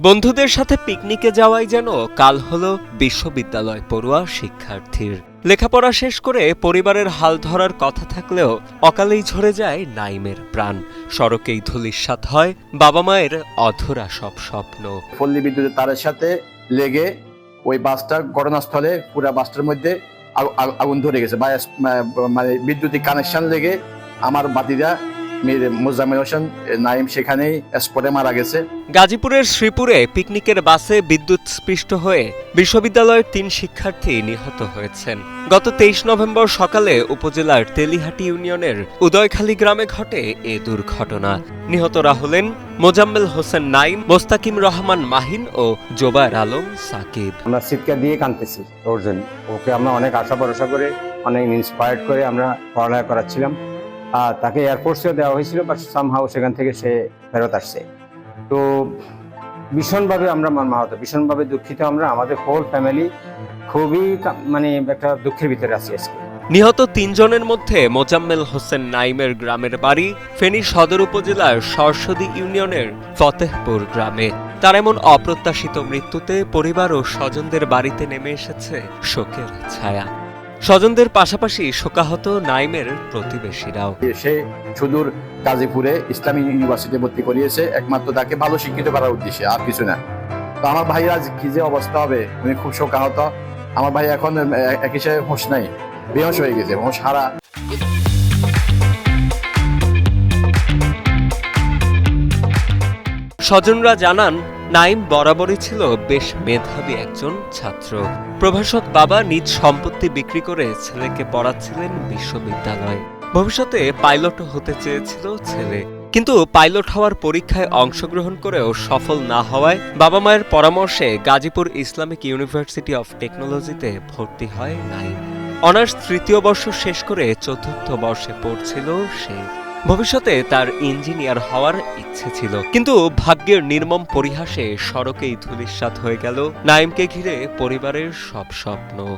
বন্ধুদের সাথে পিকনিকে যাওয়াই যেন কাল হলো বিশ্ববিদ্যালয় পড়ুয়া শিক্ষার্থীর। লেখাপড়া শেষ করে পরিবারের হাল ধরার কথা থাকলেও অকালেই ঝরে যায় নাইমের প্রাণ। সড়কেই ধুলির ধুলিস্বাত হয় বাবা মায়ের অধরা সব স্বপ্ন। পল্লী বিদ্যুতের তারের সাথে লেগে ওই বাসটা ঘটনাস্থলে পুরা বাসটার মধ্যে আগু- আগু- আগুন ধরে গেছে। মানে বিদ্যুতিক কানেকশন লেগে আমার বাতিদা মোজাম্মেল হোসেন নাইম সেখানেই স্পটে মারা গেছে। গাজীপুরের শ্রীপুরে পিকনিকের বাসে বিদ্যুৎ স্পৃষ্ট হয়ে বিশ্ববিদ্যালয়ের তিন শিক্ষার্থী নিহত হয়েছেন। গত তেইশ নভেম্বর সকালে উপজেলার তেলিহাটি ইউনিয়নের উদয়খালী গ্রামে ঘটে এ দুর্ঘটনা। নিহতরা হলেন মোজাম্মেল হোসেন নাইম মোস্তাকিম রহমান মাহিন ও জোবায়ের আলম সাকিব। আমরা চিৎকার দিয়ে কাঁদতেছি ওর জন্য ওকে আমরা অনেক আশা ভরসা করে অনেক ইন্সপায়ার্ড করে আমরা পড়ালেখা করাচ্ছিলাম। তাকে এয়ারফোর্সেও দেওয়া হয়েছিল বাট সামহাও সেখান থেকে সে ফেরত আসছে। তো ভীষণভাবে আমরা মর্মাহত, ভীষণভাবে দুঃখিত আমরা, আমাদের হোল ফ্যামিলি খুবই মানে একটা দুঃখের ভিতরে আছি আজকে। নিহত তিনজনের মধ্যে মোজাম্মেল হোসেন নাইমের গ্রামের বাড়ি, ফেনী সদর উপজেলার সরস্বতী ইউনিয়নের ফতেহপুর গ্রামে। তার এমন অপ্রত্যাশিত মৃত্যুতে পরিবার ও স্বজনদের বাড়িতে নেমে এসেছে শোকের ছায়া। স্বজনদের পাশাপাশি শোকাহত নাইমের প্রতিবেশীরাও। সে সুদূর গাজীপুরে ইসলামী ইউনিভার্সিটি ভর্তি করিয়েছে একমাত্র তাকে ভালো শিক্ষিত করার উদ্দেশ্যে আর কিছু না। তো আমার ভাই আজ কি যে অবস্থা হবে উনি খুব শোকাহত। আমার ভাই এখন এক হিসেবে হোশ নাই বেহস হয়ে গেছে হোশ হারা। স্বজনরা জানান নাইম বরাবরই ছিল বেশ মেধাবী একজন ছাত্র। প্রভাষক বাবা নিজ সম্পত্তি বিক্রি করে ছেলেকে পড়াচ্ছিলেন বিশ্ববিদ্যালয়ে। ভবিষ্যতে পাইলটও হতে চেয়েছিল ছেলে। কিন্তু পাইলট হওয়ার পরীক্ষায় অংশগ্রহণ করেও সফল না হওয়ায় বাবা মায়ের পরামর্শে গাজীপুর ইসলামিক ইউনিভার্সিটি অফ টেকনোলজিতে ভর্তি হয় নাইম। অনার্স তৃতীয় বর্ষ শেষ করে চতুর্থ বর্ষে পড়ছিল সে। ভবিষ্যতে তার ইঞ্জিনিয়ার হওয়ার ইচ্ছে ছিল। কিন্তু ভাগ্যের নির্মম পরিহাসে সড়কেই ধুলিস্বাত হয়ে গেল। নাইমকে ঘিরে পরিবারের সব স্বপ্ন।